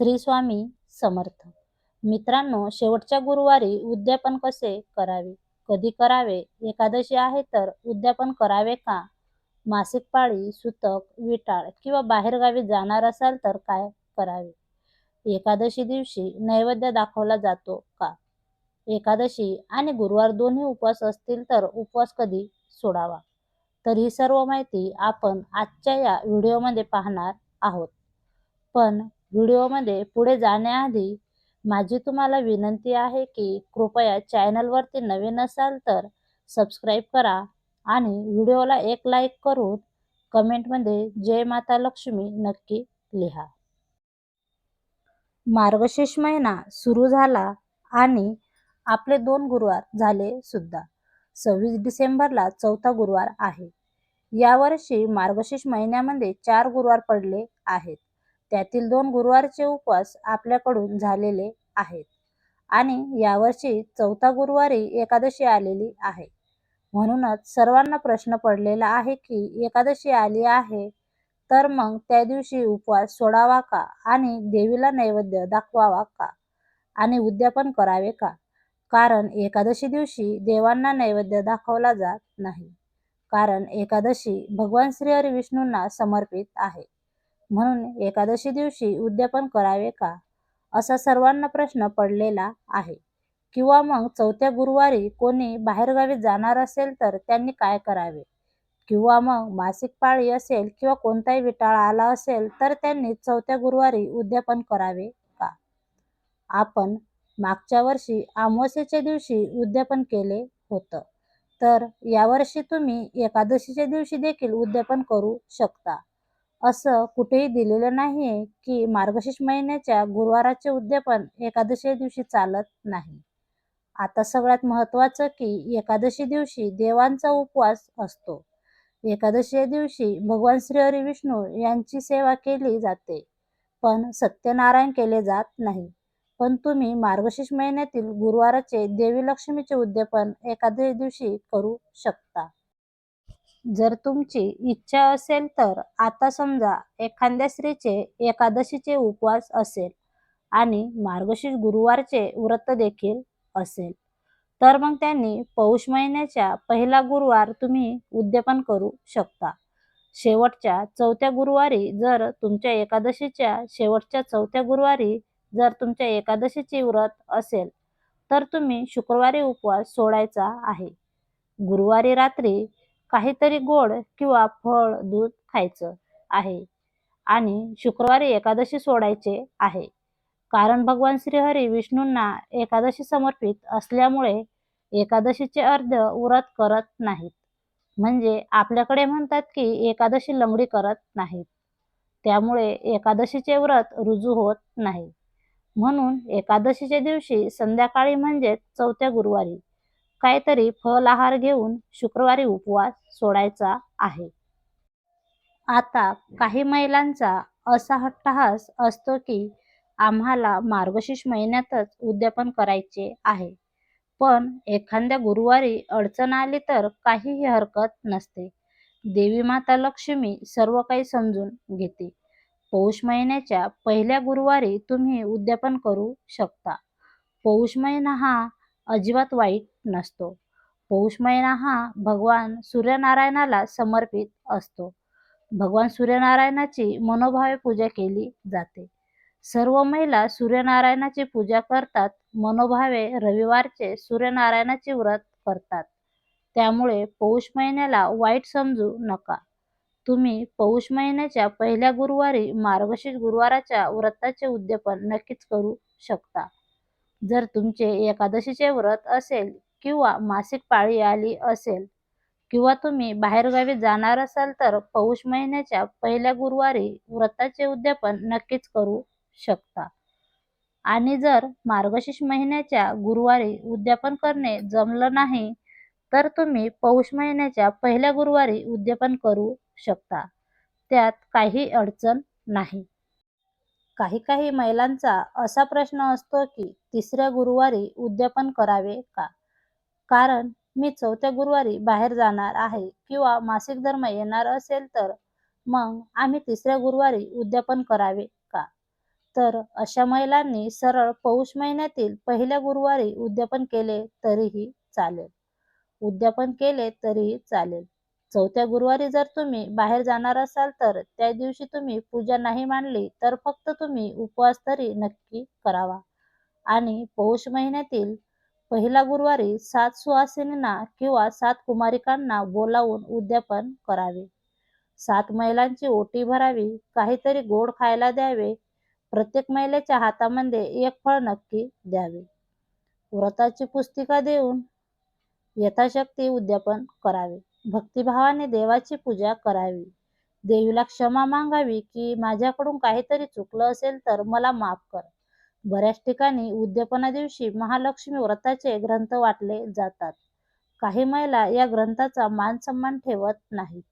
श्री स्वामी समर्थ. मित्रांनो शेवटच्या गुरुवारी उद्यापन कसे करावे? कधी करावे? एकादशी आहे तर उद्यापन करावे का? मासिक पाळी सुतक विटाळ किंवा बाहेरगावी जाणार असाल तर काय करावे? एकादशी दिवशी नैवेद्य दाखवला जातो का? एकादशी आणि गुरुवार दोन्ही उपवास असतील तर उपवास कधी सोडावा? तर ही सर्व माहिती आपण आजच्या या व्हिडिओमध्ये पाहणार आहोत. पण व्हिडिओमध्ये पुढे जाण्याआधी माझी तुम्हाला विनंती आहे की कृपया चॅनलवरती नवीन असाल तर सबस्क्राईब करा आणि व्हिडिओला एक लाईक करून कमेंटमध्ये जय माता लक्ष्मी नक्की लिहा. मार्गशीर्ष महिना सुरू झाला आणि आपले दोन गुरुवार झाले सुद्धा. सव्वीस डिसेंबरला चौथा गुरुवार आहे. यावर्षी मार्गशीर्ष महिन्यामध्ये चार गुरुवार पडले आहेत. त्यातील दोन गुरुवारचे उपवास आपल्याकडून झालेले आहेत. आणि यावर्षी चौथा गुरुवारी एकादशी आलेली आहे. म्हणूनच सर्वांना प्रश्न पडलेला आहे की एकादशी आली आहे तर मग त्या दिवशी उपवास सोडावा का? आणि देवीला नैवेद्य दाखवावा का? आणि उद्यापन करावे का? कारण एकादशी दिवशी देवांना नैवेद्य दाखवला जात नाही. कारण एकादशी भगवान श्रीहरी विष्णूंना समर्पित आहे. म्हणून एकादशी दिवशी उद्यापन करावे का? असा सर्वांना प्रश्न पडलेला आहे. किंवा मग चौथ्या गुरुवारी कोणी बाहेरगावी जाणार असेल तर त्यांनी काय करावे? किंवा मग मासिक पाळी असेल किंवा कोणताही विटाळा आला असेल तर त्यांनी चौथ्या गुरुवारी उद्यापन करावे का? आपण मागच्या वर्षी अमावस्येच्या दिवशी उद्यापन केले होतं. तर यावर्षी तुम्ही एकादशीच्या दिवशी देखील उद्यापन करू शकता. असं कुठेही दिलेलं नाही की मार्गशीर्ष महिन्याच्या गुरुवाराचे उद्यापन एकादशी दिवशी चालत नाही. आता सगळ्यात महत्वाचं की एकादशी दिवशी देवांचा उपवास असतो. एकादशी दिवशी भगवान श्रीहरी विष्णू यांची सेवा केली जाते पण सत्यनारायण केले जात नाही. पण तुम्ही मार्गशीर्ष महिन्यातील गुरुवाराचे देवी लक्ष्मीचे उद्यापन एकादशी दिवशी करू शकता. जर तुमची इच्छा असेल तर आता समजा एखाद्या स्त्रीचे एकादशीचे उपवास असेल आणि मार्गशीर्ष गुरुवारचे व्रत देखील असेल तर मग त्यांनी पौष महिन्याच्या पहिला गुरुवार तुम्ही उद्यापन करू शकता. शेवटच्या चौथ्या गुरुवारी जर तुमच्या एकादशीच्या शेवटच्या चौथ्या गुरुवारी जर तुमच्या एकादशीचे व्रत असेल तर तुम्ही शुक्रवारी उपवास सोडायचा आहे. गुरुवारी रात्री काहीतरी गोड किंवा फळ दूध खायचं आहे. आणि शुक्रवारी एकादशी सोडायचे आहे. कारण भगवान श्रीहरी विष्णूंना एकादशी समर्पित असल्यामुळे एकादशीचे अर्ध व्रत करत नाहीत. म्हणजे आपल्याकडे म्हणतात की एकादशी लंगडी करत नाहीत. त्यामुळे एकादशीचे व्रत रुजू होत नाही. म्हणून एकादशीच्या दिवशी संध्याकाळी म्हणजे चौथ्या गुरुवारी काहीतरी फल आहार घेऊन शुक्रवारी उपवास सोडायचा आहे. आता काही महिलांचा असा हट्टहास असतो की आम्हाला मार्गशीर्ष महिन्यातच उद्यापन करायचे आहे. पण एखाद्या गुरुवारी अडचण आली तर काहीही हरकत नसते. देवी माता लक्ष्मी सर्व काही समजून घेते. पौष महिन्याच्या पहिल्या गुरुवारी तुम्ही उद्यापन करू शकता. पौष महिना हा अजिबात वाईट नसतो. पौष महिना हा भगवान सूर्यनारायणाला समर्पित असतो. भगवान सूर्यनारायणाची मनोभावे पूजा केली जाते. सर्व महिला सूर्यनारायणाची पूजा करतात. मनोभावे रविवारचे सूर्यनारायणाचे व्रत करतात. त्यामुळे पौष महिन्याला वाईट समजू नका. तुम्ही पौष महिन्याच्या पहिल्या गुरुवारी मार्गशीर्ष गुरुवाराच्या व्रताचे उद्यापन नक्कीच करू शकता. जर तुमचे एकादशीचे व्रत असेल किंवा मासिक पाळी आली असेल किंवा तुम्ही बाहेरगावी जाणार असाल तर पौष महिन्याच्या पहिल्या गुरुवारी व्रताचे उद्यापन नक्कीच करू शकता. आणि जर मार्गशीर्ष महिन्याच्या गुरुवारी उद्यापन करणे जमलं नाही तर तुम्ही पौष महिन्याच्या पहिल्या गुरुवारी उद्यापन करू शकता. त्यात काही अडचण नाही. काही काही महिलांचा असा प्रश्न असतो की तिसऱ्या गुरुवारी उद्यापन करावे का? कारण मी चौथ्या गुरुवारी बाहेर जाणार आहे किंवा मासिक धर्म येणार असेल तर मग आम्ही तिसऱ्या गुरुवारी उद्यापन करावे का? तर अशा महिलांनी सरळ पौष महिन्यातील पहिल्या गुरुवारी उद्यापन केले तरीही चालेल. उद्यापन केले तरीही चालेल. चौथ्या गुरुवारी जर तुम्ही बाहेर जाणार असाल तर त्या दिवशी तुम्ही पूजा नाही मांडली तर फक्त तुम्ही उपवास तरी नक्की करावा. आणि पौष महिन्यातील पहिला गुरुवारी सात सुवासिनींना किंवा सात कुमारिकांना बोलावून उद्यापन करावे. सात महिलांची ओटी भरावी काहीतरी गोड खायला द्यावे प्रत्येक महिलेच्या हातामध्ये एक फळ नक्की द्यावे. व्रताची पुस्तिका देऊन यथाशक्ती उद्यापन करावे. भक्तिभावाने देवाची पूजा करावी. देवीला क्षमा मागावी की माझ्याकडून काहीतरी चुकलं असेल तर मला माफ कर. बऱ्याच ठिकाणी उद्यापना दिवशी महालक्ष्मी व्रताचे ग्रंथ वाटले जातात. काही महिला या ग्रंथाचा मान सन्मान ठेवत नाहीत.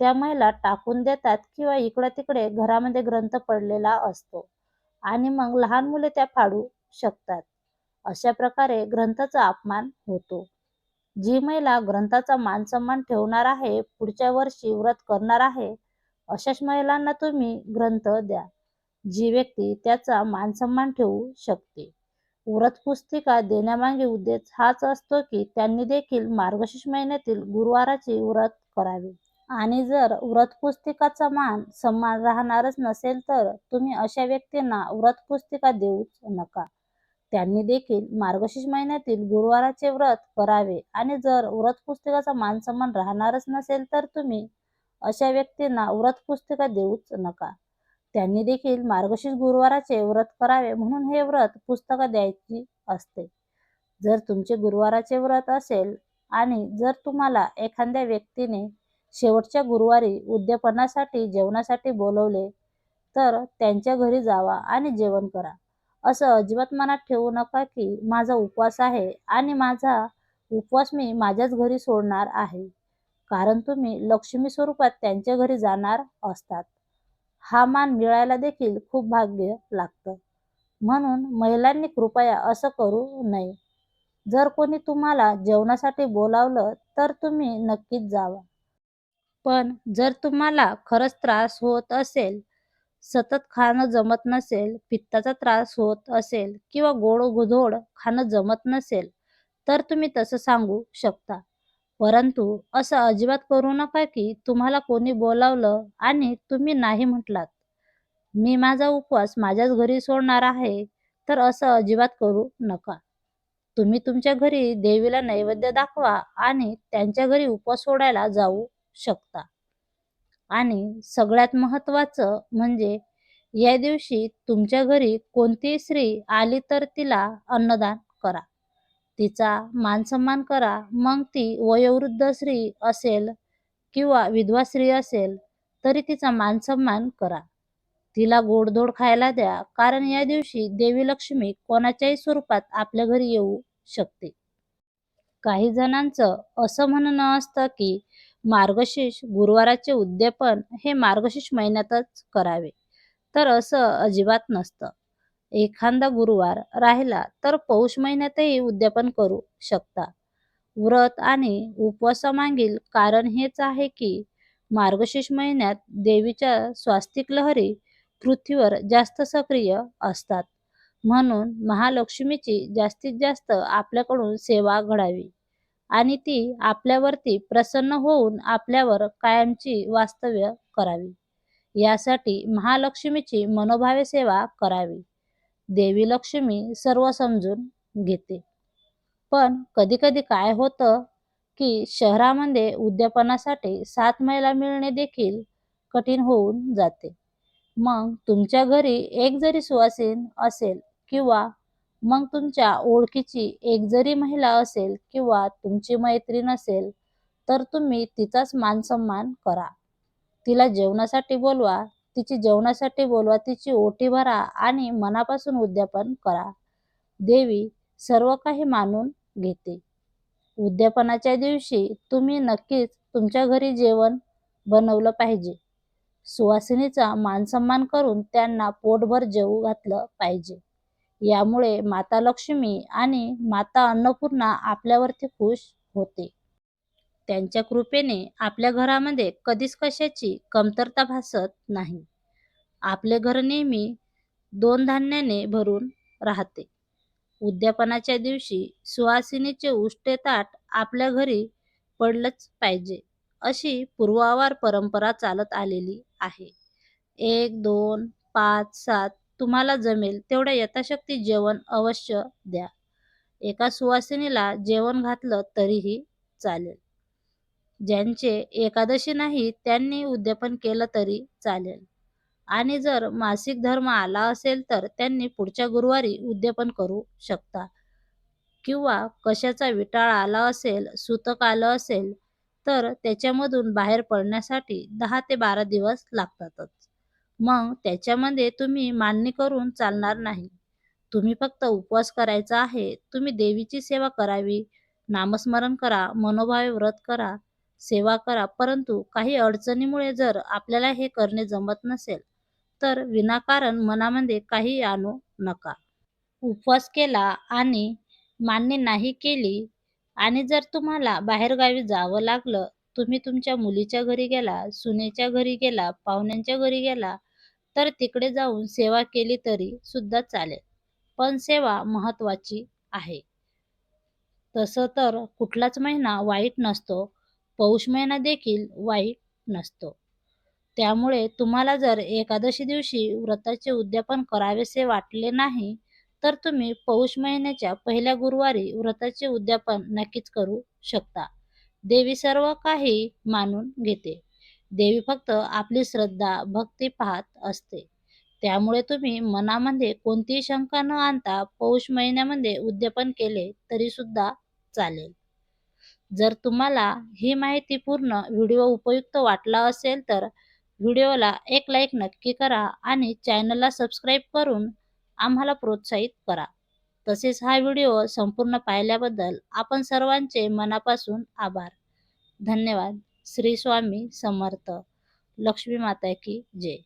त्या महिला टाकून देतात किंवा इकडे तिकडे घरामध्ये ग्रंथ पडलेला असतो आणि मग लहान मुले त्या फाडू शकतात. अशा प्रकारे ग्रंथाचा अपमान होतो. जी महिला ग्रंथाचा मान सन्मान ठेवणार आहे पुढच्या वर्षी व्रत करणार आहे अशाच महिलांना तुम्ही ग्रंथ द्या. जी व्यक्ती त्याचा मान सन्मान ठेवू शकते. व्रत पुस्तिका देण्यामागे उद्देश हाच असतो की त्यांनी देखील मार्गशीर्ष महिन्यातील गुरुवाराचे व्रत करावे. आणि जर व्रत पुस्तिकाचा मान सन्मान राहणारच नसेल तर तुम्ही अशा व्यक्तींना व्रत पुस्तिका देऊच नका. त्यांनी देखील मार्गशीर्ष महिन्यातील गुरुवाराचे व्रत करावे आणि जर व्रत पुस्तिकाचा मान सन्मान राहणारच नसेल तर तुम्ही अशा व्यक्तींना व्रत पुस्तिका देऊच नका. त्यांनी देखील मार्गशीर्ष गुरुवाराचे व्रत करावे म्हणून हे व्रत पुस्तकं द्यायची असते. जर तुमचे गुरुवाराचे व्रत असेल आणि जर तुम्हाला एखाद्या व्यक्तीने शेवटच्या गुरुवारी उद्यापनासाठी जेवणासाठी बोलवले तर त्यांच्या घरी जावा आणि जेवण करा. असं अजिबात मनात ठेवू नका की माझा उपवास आहे आणि माझा उपवास मी माझ्याच घरी सोडणार आहे. कारण तुम्ही लक्ष्मी स्वरूपात त्यांच्या घरी जाणार असतात. हा मान मिळायला देखील खूप भाग्य लागतं. म्हणून महिलांनी कृपया असं करू नये. जर कोणी तुम्हाला जेवणासाठी बोलावलं तर तुम्ही नक्कीच जावा. पण जर तुम्हाला खरंच त्रास होत असेल सतत खाणं जमत नसेल पित्ताचा त्रास होत असेल किंवा गोड गोधोड खाणं जमत नसेल तर तुम्ही तसं सांगू शकता. परंतु असं अजिबात करू नका की तुम्हाला कोणी बोलावलं आणि तुम्ही नाही म्हटलात. मी माझा उपवास माझ्याच घरी सोडणार आहे तर असं अजिबात करू नका. तुम्ही तुमच्या घरी देवीला नैवेद्य दाखवा आणि त्यांच्या घरी उपवास सोडायला जाऊ शकता. आणि सगळ्यात महत्त्वाचं म्हणजे या दिवशी तुमच्या घरी कोणतीही स्त्री आली तर तिला अन्नदान करा. तिचा मानसन्मान करा. मग ती वयोवृद्ध स्त्री असेल किंवा विधवा स्त्री असेल तरी तिचा मानसन्मान करा. तिला गोडधोड खायला द्या. कारण या दिवशी देवी लक्ष्मी कोणाच्याही स्वरूपात आपल्या घरी येऊ शकते. काही जणांचं असं म्हणणं असतं की मार्गशीर्ष गुरुवाराचे उद्यापन हे मार्गशीर्ष महिन्यातच करावे. तर असं अजिबात नसतं. एखादा गुरुवार राहिला तर पौष महिन्यातही उद्यापन करू शकता. व्रत आणि उपवासामागील कारण हेच आहे की मार्गशीर्ष महिन्यात देवीच्या स्वास्तिक लहरी पृथ्वीवर जास्त सक्रिय असतात. म्हणून महालक्ष्मीची जास्तीत जास्त आपल्याकडून सेवा घडावी. आणि ती आपल्यावरती प्रसन्न होऊन आपल्यावर कायमची वास्तव्य करावी. यासाठी महालक्ष्मीची मनोभावे सेवा करावी. देवी लक्ष्मी सर्व समजून घेते. पण कधी कधी काय होतं की शहरामध्ये उद्यापनासाठी सात महिला मिळणे देखील कठीण होऊन जाते. मग तुमच्या घरी एक जरी सुवासीन असेल किंवा मग तुमच्या ओळखीची एक जरी महिला असेल किंवा तुमची मैत्रीण असेल तर तुम्ही तिचाच मानसन्मान करा. तिला जेवणासाठी बोलवा तिची जेवणासाठी बोलवा तिची ओटी भरा आणि मनापासून उद्यापन करा. देवी सर्व काही मानून घेते. उद्यापनाच्या दिवशी तुम्ही नक्कीच तुमच्या घरी जेवण बनवलं पाहिजे. सुवासिनीचा मानसन्मान करून त्यांना पोटभर जेवू घातलं पाहिजे. यामुळे माता लक्ष्मी आणि माता अन्नपूर्णा आपल्यावरती खुश होते. त्यांच्या कृपेने आपल्या घरामध्ये कधीच कशाची कमतरता भासत नाही. आपले घर नेहमी दोन धान्याने भरून राहते. उद्यापनाच्या दिवशी सुवासिनीचे उष्टे ताट आपल्या घरी पडलंच पाहिजे अशी पूर्वावार परंपरा चालत आलेली आहे. एक दोन पाच सात तुम्हाला जमेल तेवढ्या यथाशक्ती जेवण अवश्य द्या. एका सुवासिनीला जेवण घातलं तरीही चालेल. ज्यांचे एकादशी नाही त्यांनी उद्यापन केलं तरी चालेल. आणि जर मासिक धर्म आला असेल तर त्यांनी पुढच्या गुरुवारी उद्यापन करू शकता. किंवा कशाचा विटाळ आला असेल सुतक आलं असेल तर त्याच्यामधून बाहेर पडण्यासाठी दहा ते बारा दिवस लागतातच. मग त्याच्यामध्ये तुम्ही मांडणी करून चालणार नाही. तुम्ही फक्त उपवास करायचा आहे. तुम्ही देवीची सेवा करावी. नामस्मरण करा मनोभावे व्रत करा सेवा करा. परंतु काही अडचणीमुळे जर आपल्याला हे करणे जमत नसेल तर विनाकारण मनामध्ये काही आणू नका. उपवास केला आणि मान्य नाही केली आणि जर तुम्हाला बाहेरगावी जावं लागलं तुम्ही तुमच्या मुलीच्या घरी गेला सुनेच्या घरी गेला पाहुण्यांच्या घरी गेला तर तिकडे जाऊन सेवा केली तरी सुद्धा चालेल. पण सेवा महत्वाची आहे. तसं तर कुठलाच महिना वाईट नसतो. पौष महिना देखील वाईट नसतो. त्यामुळे तुम्हाला जर एकादशी दिवशी व्रताचे उद्यापन करावेसे वाटले नाही तर तुम्ही पौष महिन्याच्या पहिल्या गुरुवारी व्रताचे उद्यापन नक्कीच करू शकता. देवी सर्व काही मानून घेते. देवी फक्त आपली श्रद्धा भक्ती पाहत असते. त्यामुळे तुम्ही मनामध्ये कोणतीही शंका न आणता पौष महिन्यामध्ये उद्यापन केले तरी सुद्धा चालेल. जर तुम्हाला ही माहिती पूर्ण व्हिडिओ उपयुक्त वाटला असेल तर व्हिडिओला एक लाईक नक्की करा आणि चॅनलला सबस्क्राईब करून आम्हाला प्रोत्साहित करा. तसेच हा व्हिडिओ संपूर्ण पाहिल्याबद्दल आपण सर्वांचे मनापासून आभार. धन्यवाद. श्री स्वामी समर्थ. लक्ष्मी माता की जय.